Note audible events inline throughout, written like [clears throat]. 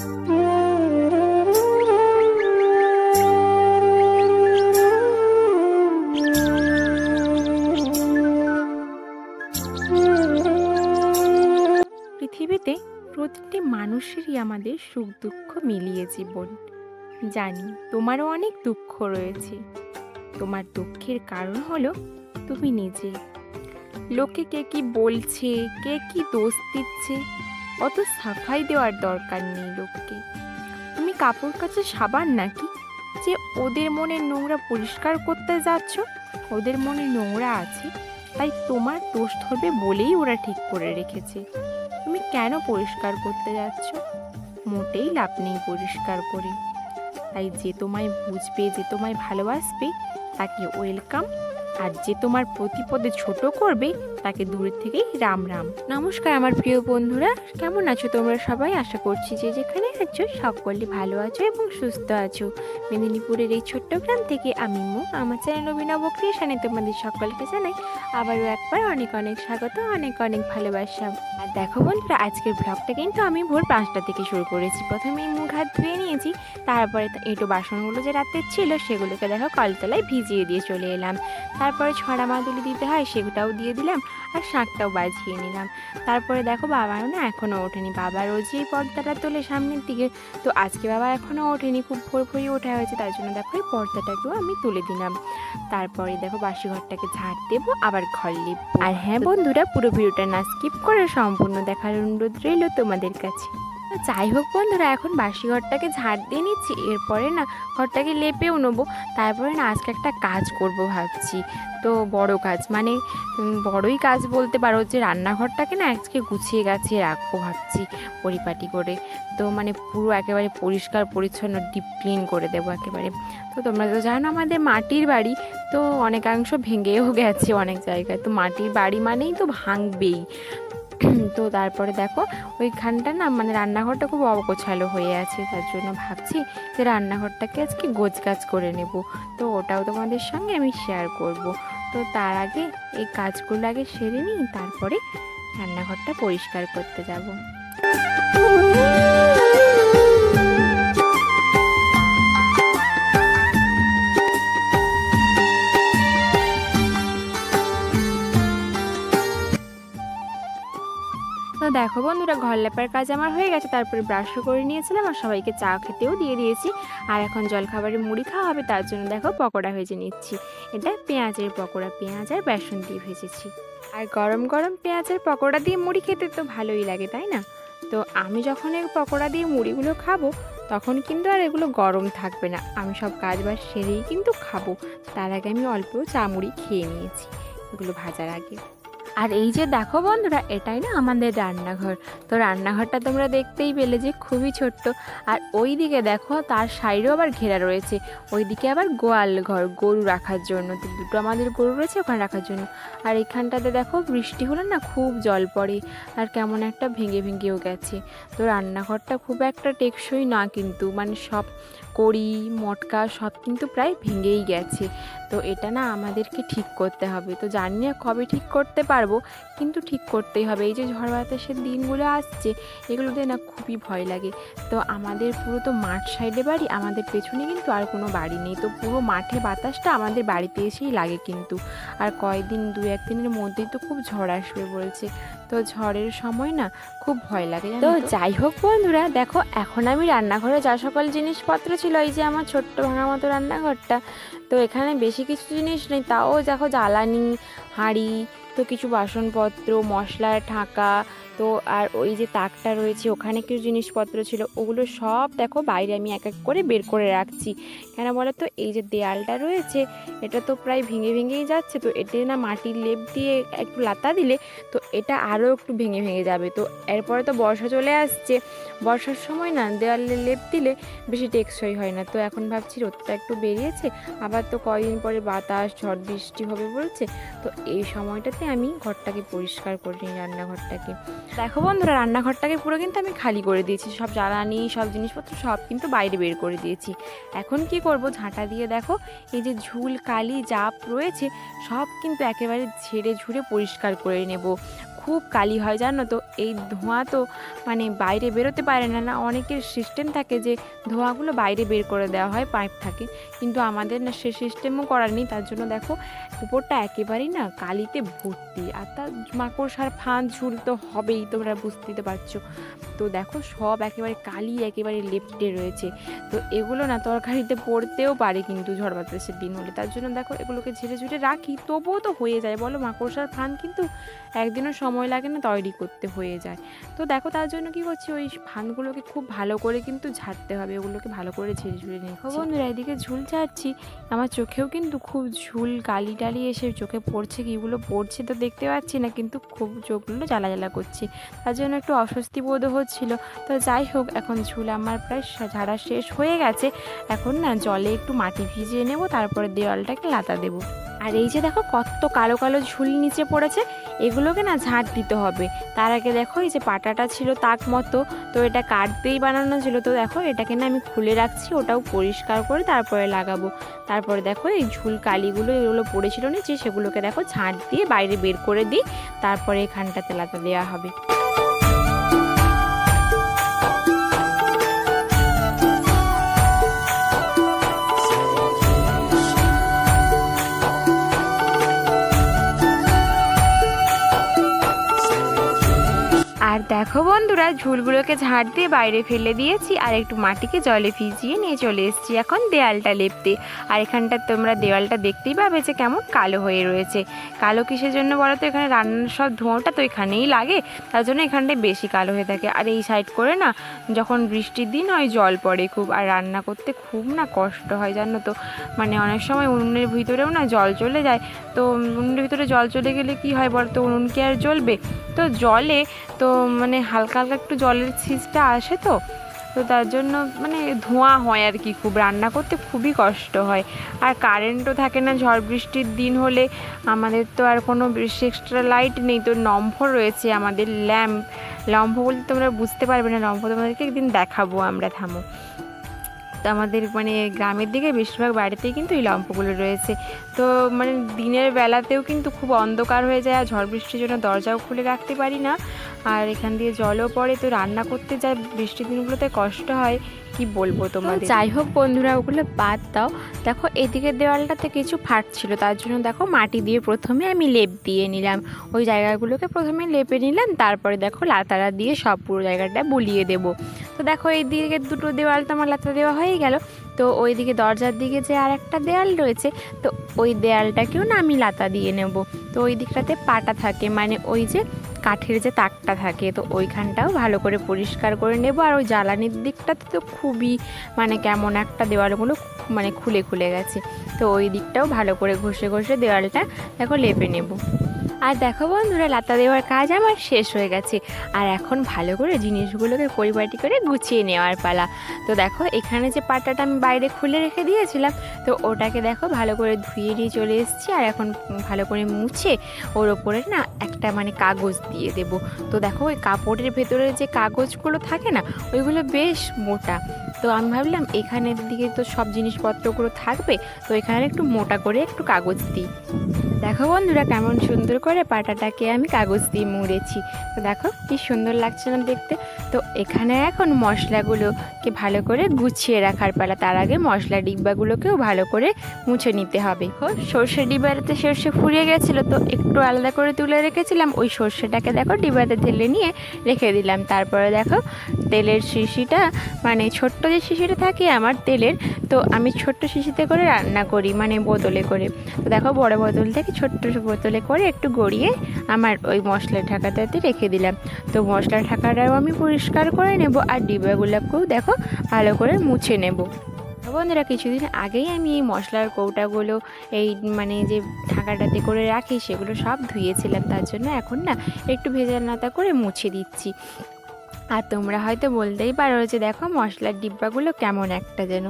পৃথিবীতে প্রতিটি মানুষেরই আমাদের সুখ দুঃখ মিলিয়ে জীবন। জানি তোমারও অনেক দুঃখ রয়েছে। তোমার দুঃখের কারণ হলো তুমি নিজে। লোকে কে কি বলছে, কে কি দোষ দিচ্ছে অত সাফাই দেওয়ার দরকার নেই লোককে। তুমি কাপড় কাচে সাবান নাকি? যে ওদের মনে নোংরা পরিষ্কার করতে যাচ্ছ, ওদের মনে নোংরা আছে, তাই তোমার দোষ ধরবে বলেই ওরা ঠিক করে রেখেছে। তুমি কেন পরিষ্কার করতে যাচ্ছ? মোটেই লাভ নেই পরিষ্কার করে। তাই যে তোমায় বুঝবে, যে তোমায় ভালোবাসবে, তাকে ওয়েলকাম আর যে তোমার প্রতিপদে ছোট করবে, তাকে দূরের থেকেই রাম রাম। নমস্কার আমার প্রিয় বন্ধুরা, কেমন আছো তোমরা সবাই? আশা করছি যে যেখানে আছো সকলে ভালো আছো এবং সুস্থ আছো। মেদিনীপুরের এই ছোট্ট গ্রাম থেকে আমি মু, আমার চ্যানেল অভিনব ক্রিয়েশনে তোমাদের সকলকে জানাই আবারও একবার অনেক অনেক স্বাগত, অনেক অনেক ভালোবাসা। দেখো বন্ধুরা, আজকের ব্লগটা কিন্তু আমি ভোর পাঁচটা থেকে শুরু করেছি। প্রথমেই মুখ হাত ধুয়ে নিয়েছি, তারপরে এঁটো বাসনগুলো যে রাতের ছিল সেগুলোকে দেখো কলতলায় ভিজিয়ে দিয়ে চলে এলাম। তারপরে ছড়া মাদুলি দিতে হয় সেটাও দিয়ে দিলাম আর শাঁখটাও বাজিয়ে নিলাম। তারপরে দেখো বাবারও না এখনও ওঠেনি, বাবা রোজই এই পর্দাটা তোলে সামনের দিকে। তো আজকে বাবা এখনও ওঠেনি, খুব ভোর ভোরই ওঠা হয়েছে তার জন্য দেখো এই পর্দাটাকেও আমি তুলে দিলাম। তারপরে দেখো বাসি ঘরটাকে ঝাড় দেবো, আবার ঘর লিপ আর হ্যাঁ বন্ধুরা, পুরো ভিডিওটা না স্কিপ করে সম্পূর্ণ দেখার অনুরোধ রইল তোমাদের কাছে। যাই হোক বন্ধুরা, এখন বাসি ঘরটাকে ঝাড় দিয়ে নিচ্ছি। এরপরে না, ঘরটাকে লেপেও নেব। তারপরে না, আজকে একটা কাজ করব ভাবছি। তো বড় কাজ মানে বড়ই কাজ বলতে পারো যে, রান্নাঘরটাকে না আজকে গুছিয়ে গাছিয়ে রাখব ভাবছি পরিপাটি করে। তো মানে পুরো একেবারে পরিষ্কার, পরিচ্ছন্ন, ডিপ ক্লিন করে দেবো একেবারে। তো তোমরা তো জানো আমাদের মাটির বাড়ি, তো অনেকাংশ ভেঙেও গেছে অনেক জায়গায়। তো মাটির বাড়ি মানেই তো ভাঙবেই। [clears throat] তো তারপরে দেখো, ওইখানটা না মানে রান্নাঘরটা খুব অগোছালো হয়ে আছে, তার জন্য ভাবছি যে রান্নাঘরটাকে আজকে গোছগাছ করে নেব। তো ওটাও তোমাদের সঙ্গে আমি শেয়ার করব। তো তার আগে এই কাজগুলো আগে সেরে নিই, তারপরে রান্নাঘরটা পরিষ্কার করতে যাব। দেখো বন্ধুরা, ঘর লেপার কাজ আমার হয়ে গেছে। তারপরে ব্রাশও করে নিয়েছিলাম আর সবাইকে চা খেতেও দিয়ে দিয়েছি। আর এখন জলখাবারে মুড়ি খাওয়া হবে, তার জন্য দেখো পকোড়া ভেজে নিচ্ছি। এটা পেঁয়াজের পকোড়া, পেঁয়াজ আর বেসন দিয়ে ভেজেছি। আর গরম গরম পেঁয়াজের পকোড়া দিয়ে মুড়ি খেতে তো ভালোই লাগে, তাই না? তো আমি যখন এই পকোড়া দিয়ে মুড়িগুলো খাব, তখন কিন্তু আর এগুলো গরম থাকবে না। আমি সব কাজ বাজ সেরেই কিন্তু খাব। তার আগে আমি অল্প চা মুড়ি খেয়ে নিয়েছি, এগুলো ভাজার আগে। আর এই যে দেখো বন্ধুরা, এটাই না আমাদের রান্নাঘর। তো রান্নাঘরটা তোমরা দেখতেই পেলে যে খুবই ছোট্ট। আর ওই দিকে দেখো, তার সাইডেও আবার ঘেরা রয়েছে। ওই দিকে আবার গোয়াল ঘর, গরু রাখার জন্য। তো দুটো আমাদের গরু রয়েছে, ওখানে রাখার জন্য। আর এখানটাতে দেখো, বৃষ্টি হলে না খুব জল পড়ে আর কেমন একটা ভেঙে ভেঙেও গেছে। তো রান্নাঘরটা খুব একটা টেকসই না কিন্তু মানে সব কড়ি, মটকা সব কিন্তু প্রায় ভেঙেই গেছে। তো এটা না আমাদেরকে ঠিক করতে হবে। তো জানি না কবে ঠিক করতে পারব, কিন্তু ঠিক করতেই হবে। এই যে ঝড় বাতাসের দিনগুলো আসছে, এগুলোতে না খুবই ভয় লাগে। তো আমাদের পুরো তো মাঠ সাইডে বাড়ি, আমাদের পেছনে কিন্তু আর কোনো বাড়ি নেই। তো পুরো মাঠে বাতাসটা আমাদের বাড়িতে এসেই লাগে কিন্তু। আর কয়েকদিন দু একদিনের মধ্যেই তো খুব ঝড় আসবে বলছে। তো ঝড়ের সময় না খুব ভয় লাগে তো? যাই হোক বন্ধুরা দেখো এখন আমি রান্নাঘরে যা সকল জিনিসপত্র ছিল এই যে আমার ছোট্ট ভাঙা মতো রান্নাঘরটা তো এখানে বেশি কিছু জিনিস নেই তাও দেখো জ্বালানি হাঁড়ি তো কিছু বাসনপত্র মশলার ঢাকা তো আর ওই যে তাকটা রয়েছে, ওখানে কিছু জিনিসপত্র ছিল, ওগুলো সব দেখো বাইরে আমি এক এক করে বের করে রাখছি। কেন বলো তো এই যে দেয়ালটা রয়েছে, এটা তো প্রায় ভেঙে ভেঙেই যাচ্ছে, তো এতে না মাটির লেপ দিয়ে একটু লাতা দিলে তো এটা আরও একটু ভেঙে ভেঙে যাবে। তো এরপরে তো বর্ষা চলে আসছে, বর্ষার সময় না দেওয়ালে লেপ দিলে বেশি টেকসই হয় না। তো এখন ভাবছি রোদটা একটু বেরিয়েছে, আবার তো কয়দিন পরে বাতাস, ঝড়, বৃষ্টি হবে বলছে, তো এই সময়টাতে আমি ঘরটাকে পরিষ্কার করে নিই, রান্নাঘরটাকে। দেখো বন্ধুরা, রান্নাঘরটাকে পুরো কিন্তু আমি খালি করে দিয়েছি। সব জ্বালানি, সব জিনিসপত্র, সব কিন্তু বাইরে বের করে দিয়েছি। এখন কি করব? ঝাঁটা দিয়ে দেখো, এই যে ঝুল, কালি, জাপ রয়েছে, সব কিন্তু একেবারে ঝেড়ে ঝুড়ে পরিষ্কার করে নেব। খুব কালি হয়, জানো তো? এই ধোঁয়া তো মানে বাইরে বেরোতে পারে না না অনেকের সিস্টেম থাকে যে ধোঁয়াগুলো বাইরে বের করে দেওয়া হয় পাইপ থাকে। কিন্তু আমাদের না সে সিস্টেমও করার নেই, তার জন্য দেখো উপরটা একেবারেই না কালিতে ভর্তি। আর তার মাকড়সার ফাঁদ ঝুল তো হবেই, তোমরা বুঝতে পারছ। তো দেখো সব একেবারে কালি, একেবারে লেপটে রয়েছে। তো এগুলো না তরকারিতে পড়তেও পারে কিন্তু ঝড় বাতাসের দিন হলে। তার জন্য দেখো এগুলোকে ঝেড়ে ঝুড়ে রাখি, তবুও তো হয়ে যায়। বলো মাকড়সার ফান কিন্তু একদিনও সময় লাগে না তৈরি করতে হয়ে যায়। তো দেখো তার জন্য কি করছি ওই ফানগুলোকে খুব ভালো করে কিন্তু ঝাড়তে হবে ওগুলোকে ভালো করে ঝেড়ে ঝুড়ে নিই বন্ধুরা এদিকে ঝুল ঝাড়ছি আমার চোখেও কিন্তু খুব ঝুল গালি টালি এসে চোখে পড়ছে কিগুলো পড়ছে তো দেখতে পাচ্ছি না কিন্তু খুব চোখগুলো জ্বালা জ্বালা করছে। তার জন্য একটু অস্বস্তি বোধ হচ্ছিল। তো যাই হোক এখন ঝুল আমার প্রায় ঝাড়া শেষ হয়ে গেছে। এখন না জলে একটু মাটি ভিজিয়ে নেব তারপরে দেওয়ালটাকে লাতা দেব। আর এই যে দেখো কত কালো কালো ঝুল নিচে পড়েছে, এগুলোকে না ঝাঁট দিতে হবে। তার আগে দেখো এই যে পাটাটা ছিল তাক মতো, তো এটা কাটতেই বানানো ছিল। তো দেখো এটাকে না আমি খুলে রাখছি, ওটাও পরিষ্কার করে তারপরে লাগাবো। তারপরে দেখো এই ঝুল কালিগুলো এগুলো পড়েছিল নিচে, সেগুলোকে দেখো ঝাঁট দিয়ে বাইরে বের করে দিই, তারপরে এখানটাতে লাতা দেওয়া হবে। দেখো বন্ধুরা, ঝুলগুলোকে ঝাড় দিয়ে বাইরে ফেলে দিয়েছি আর একটু মাটিকে জলে ভিজিয়ে নিয়ে চলে এসেছি এখন দেয়ালটা লেপতে। আর এখানটা তোমরা দেওয়ালটা দেখতেই পাবে যে কেমন কালো হয়ে রয়েছে। কালো কিসের জন্য বলো তো? এখানে রান্নার সব ধোঁয়াটা তো এখানেই লাগে। তার জন্য এখানটায় বেশি কালো হয়ে থাকে। আর এই সাইড করে না, যখন বৃষ্টির দিন হয় জল পড়ে খুব। আর রান্না করতে খুব না কষ্ট হয়, জানো তো? মানে অনেক সময় উনুনের ভিতরেও না জল চলে যায়। তো উনুনের ভিতরে জল চলে গেলে কি হয় বলো তো? উনুন কি আর জ্বলবে? তো জলে তো মানে হালকা হালকা একটু জলের ছিঁচটা আসে তো তো তার জন্য মানে ধোঁয়া হয় আর কি খুব। রান্না করতে খুবই কষ্ট হয়। আর কারেন্টও থাকে না, ঝড় বৃষ্টির দিন হলে আমাদের তো আর কোনো বেশি এক্সট্রা লাইট নেই। তো লম্ফ রয়েছে আমাদের ল্যাম্প লম্ফ বলতে তোমরা বুঝতে পারবে না, লম্ফ তোমাদেরকে একদিন দেখাবো আমরা, থামো। তো আমাদের মানে গ্রামের দিকে বেশিরভাগ বাড়িতেই কিন্তু এই লম্ফগুলো রয়েছে। তো মানে দিনের বেলাতেও কিন্তু খুব অন্ধকার হয়ে যায় আর ঝড় বৃষ্টির জন্য দরজাও খুলে রাখতে পারি না। আর এখান দিয়ে জলও পড়ে তো রান্না করতে যায় বৃষ্টির দিনগুলোতে কষ্ট হয় কি বলব তোমাদের? যাই হোক বন্ধুরা ওগুলো বাদ দাও। দেখো এদিকের দেওয়ালটাতে কিছু ফাট ছিল তার জন্য দেখো মাটি দিয়ে প্রথমে আমি লেপ দিয়ে নিলাম। ওই জায়গাগুলোকে প্রথমে লেপে নিলাম তারপরে দেখো লাতারা দিয়ে সব পুরো জায়গাটা বুলিয়ে দেব। তো দেখো এই দিকে দুটো দেওয়াল তো আমার লাতা দেওয়া হয়ে গেল। তো ওই দিকে দরজার দিকে যে আর একটা দেয়াল রয়েছে, তো ওই দেয়ালটাকেও না আমি লাতা দিয়ে নেব। তো ওই দিকটাতে পাটা থাকে মানে ওই যে কাঠের যে তাকটা থাকে, তো ওইখানটাও ভালো করে পরিষ্কার করে নেব। আর ওই জ্বালানির দিকটাতে তো খুবই মানে কেমন একটা দেওয়ালগুলো মানে খুলে খুলে গেছে। তো ওই দিকটাও ভালো করে ঘষে ঘষে দেওয়ালটা দেখো লেপে নেব। আর দেখো বন্ধুরা, লাতা দেওয়ার কাজ আমার শেষ হয়ে গেছে। আর এখন ভালো করে জিনিসগুলোকে পরিপাটি করে গুছিয়ে নেওয়ার পালা। তো দেখো, এখানে যে পাটাটা আমি বাইরে খুলে রেখে দিয়েছিলাম, তো ওটাকে দেখো ভালো করে ধুয়ে নিয়ে চলে এসেছি। আর এখন ভালো করে মুছে ওর ওপরে না একটা মানে কাগজ দিয়ে দেব। তো দেখো, ওই কাপড়ের ভেতরে যে কাগজগুলো থাকে না, ওইগুলো বেশ মোটা। তো আমি ভাবলাম, এখানের দিকে তো সব জিনিসপত্রগুলো থাকবে, তো এখানে একটু মোটা করে একটু কাগজ দিই। দেখো বন্ধুরা কেমন সুন্দর করে পাটাটাকে আমি কাগজ দিয়ে মুড়েছি। তো দেখো কি সুন্দর লাগছে না দেখতে। তো এখানে এখন মশলাগুলোকে ভালো করে গুছিয়ে রাখার পালা। তার আগে মশলা ডিব্বাগুলোকেও ভালো করে মুছে নিতে হবে। ও সর্ষে ডিব্বাতে সর্ষে ফুরিয়ে গেছিল, তো একটু আলাদা করে তুলে রেখেছিলাম। ওই সর্ষেটাকে দেখো ডিব্বাতে ঢেলে নিয়ে রেখে দিলাম। তারপরে দেখো তেলের শিশিটা মানে ছোট্ট যে শিশিটা থাকে আমার তেলের, তো আমি ছোট্ট শিশিতে করে রান্না করি মানে বোতলে করে। তো দেখো বড় বোতল থেকে ছোট্ট বোতলে করে একটু গড়িয়ে আমার ওই মশলা ঢাকাটাতে রেখে দিলাম। তো মশলা ঢাকাটাও আমি পরিষ্কার করে নেব আর ডিব্বাগুলোকেও দেখো ভালো করে মুছে নেব। বন্ধুরা, কিছুদিন আগেই আমি এই মশলার কৌটাগুলো, এই মানে যে ঢাকাটাতে করে রাখি, সেগুলো সব ধুয়েছিলাম। তার জন্য এখন না একটু ভেজাল নাতা করে মুছে দিচ্ছি। আর তোমরা হয়তো বলতেই পারো যে দেখো মশলার ডিব্বাগুলো কেমন একটা যেন।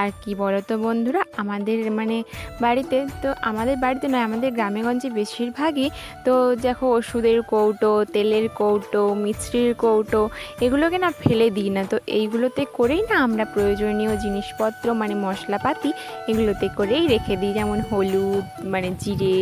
আর কি বলো তো বন্ধুরা, আমাদের মানে বাড়িতে তো আমাদের বাড়িতে নয়, আমাদের গ্রামেগঞ্জে বেশিরভাগই তো দেখো ওষুধের কৌটো, তেলের কৌটো মিষ্টির কৌটো এগুলোকে না ফেলে দিই না। তো এইগুলোতে করেই না আমরা প্রয়োজনীয় জিনিসপত্র মানে মশলাপাতি এগুলোতে করেই রেখে দিই। যেমন হলুদ মানে জিরে,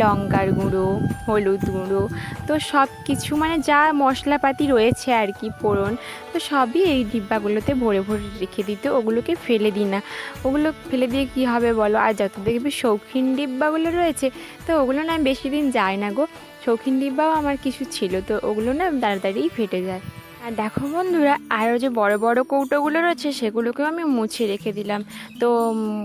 লঙ্কার গুঁড়ো, হলুদ গুঁড়ো। তো সব কিছু মানে যা মশলাপাতি রয়েছে আর কি ফোড়ন তো সবই এই ডিব্বাগুলোতে ভরে ভরে রেখে দিতে, ওগুলোকে ফেলে দিই না। ওগুলো ফেলে দিয়ে কি হবে বলো? আর যত দেখবি শৌখিন ডিব্বাগুলো রয়েছে, তো ওগুলো না বেশি দিন যায় না গো। শৌখিন ডিব্বাও আমার কিছু ছিল, তো ওগুলো না তাড়াতাড়িই ফেটে যায়। আর দেখো বন্ধুরা আরও যে বড় বড় কৌটোগুলো রয়েছে, সেগুলোকেও আমি মুছে রেখে দিলাম। তো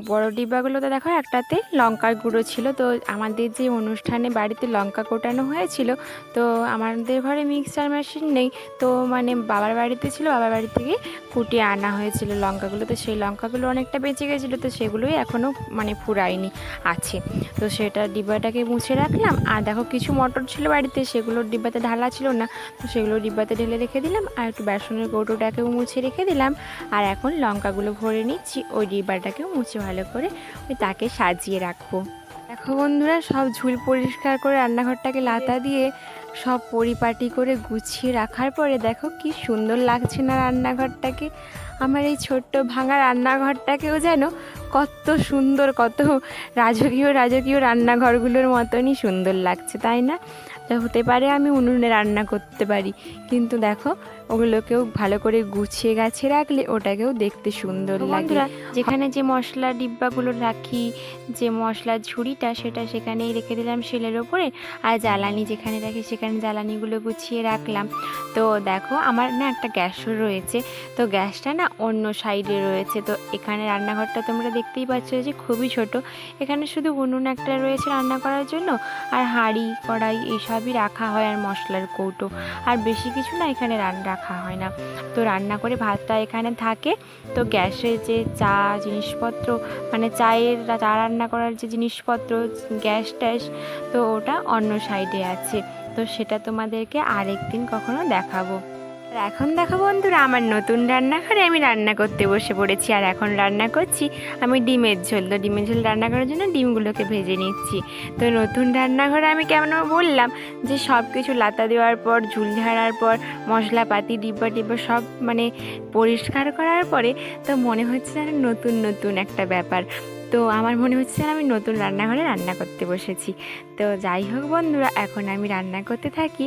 বড় ডিব্বাগুলোতে দেখো, একটাতে লঙ্কার গুঁড়ো ছিল। তো, আমাদের যে অনুষ্ঠানে বাড়িতে লঙ্কা কোটানো হয়েছিল, তো আমাদের ঘরে মিক্সচার মেশিন নেই। তো মানে বাবার বাড়িতে ছিল, বাবার বাড়ি থেকে কুটিয়ে আনা হয়েছিল লঙ্কাগুলো। তো সেই লঙ্কাগুলো অনেকটা বেঁচে গেছিল, তো সেগুলোই এখনও মানে ফুরায়নি, আছে। তো সেটা ডিব্বাটাকে মুছে রাখলাম। আর দেখো, কিছু মটর ছিল বাড়িতে, সেগুলো ডিব্বাতে ঢালা ছিল না। তো সেগুলো ডিব্বাতে ঢেলে রেখে দিলাম। আর একটু বেসনের কৌটোটাকেও মুছে রেখে দিলাম। আর এখন লঙ্কাগুলো ভরে নিচ্ছি, ওই ডিব্বাটাকেও মুছে ভালো করে ওই তাকে সাজিয়ে রাখব। দেখো বন্ধুরা, সব ঝুল পরিষ্কার করে রান্নাঘরটাকে লাতা দিয়ে সব পরিপাটি করে গুছিয়ে রাখার পরে দেখো কি সুন্দর লাগছে না রান্নাঘরটাকে। আমার এই ছোট্ট ভাঙা রান্নাঘরটাকেও যেন কত সুন্দর, কত রাজকীয় রাজকীয় রান্নাঘরগুলোর মতনই সুন্দর লাগছে, তাই না? হতে পারে আমি উনুনে রান্না করতে পারি। কিন্তু দেখো ওগুলোকেও ভালো করে গুছিয়ে গাছে রাখলে ওটাকেও দেখতে সুন্দর লাগে। যেখানে যে মশলা ডিব্বাগুলো রাখি যে মশলার ঝুড়িটা সেটা সেখানেই রেখে দিলাম শিলের ওপরে। আর জ্বালানি যেখানে রাখি সেখানে জ্বালানিগুলো গুছিয়ে রাখলাম। তো দেখো আমার না একটা গ্যাসও রয়েছে। তো গ্যাসটা না অন্য সাইডে রয়েছে। তো এখানে রান্নাঘরটা তোমরা দেখতেই পাচ্ছ যে খুবই ছোট। এখানে শুধু উনুন একটা রয়েছে রান্না করার জন্য। আর হাঁড়ি কড়াই এইসবই রাখা হয় আর মশলার কৌটো। আর বেশি কিছু না এখানে রান রাখা হয় না। তো রান্না করে ভাতটা এখানে থাকে। তো গ্যাসে যে চা জিনিসপত্র মানে চায়ের চা রান্না করার যে জিনিসপত্র, গ্যাস ট্যাস, তো ওটা অন্য সাইডে আছে। তো সেটা তোমাদেরকে আরেকদিন কখনো দেখাবো। এখন দেখো বন্ধুরা, আমার নতুন রান্নাঘরে আমি রান্না করতে বসে পড়েছি। আর এখন রান্না করছি আমি ডিমের ঝোল। তো ডিমের ঝোল রান্না করার জন্য ডিমগুলোকে ভেজে নিচ্ছি। তো নতুন রান্নাঘরে আমি কেমন বললাম যে সব কিছু লাতা দেওয়ার পর, ঝুল ঝাড়ার পর, মশলাপাতি, ডিব্বা টিব্বা সব মানে পরিষ্কার করার পরে তো মনে হচ্ছে যেন নতুন নতুন একটা ব্যাপার। তো আমার মনে হচ্ছে আমি নতুন রান্নাঘরে রান্না করতে বসেছি। তো যাই হোক বন্ধুরা, এখন আমি রান্না করতে থাকি।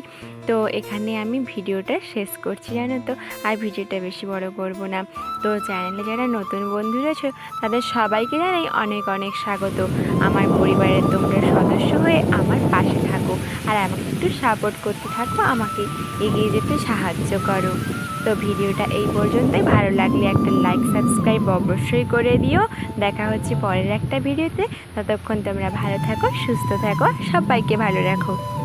তো এখানে আমি ভিডিওটা শেষ করছি, জানো তো? আর ভিডিওটা বেশি বড় করব না। তো চ্যানেলে যারা নতুন বন্ধু রয়েছে তাদের সবাইকে জানাই অনেক অনেক স্বাগত। আমার পরিবারের তোমরা সদস্য হয়ে আমার পাশে থাকো। আর আমাকে একটু সাপোর্ট করতে থাকো, আমাকে এগিয়ে যেতে সাহায্য করো। তো ভিডিওটা এই পর্যন্তই। ভালো লাগলে একটা লাইক সাবস্ক্রাইব অবশ্যই করে দিও। দেখা হচ্ছে পরের একটা ভিডিওতে। ততক্ষণ তোমরা ভালো থাকো, সুস্থ থাকো। সবাইকে ভালো রাখো।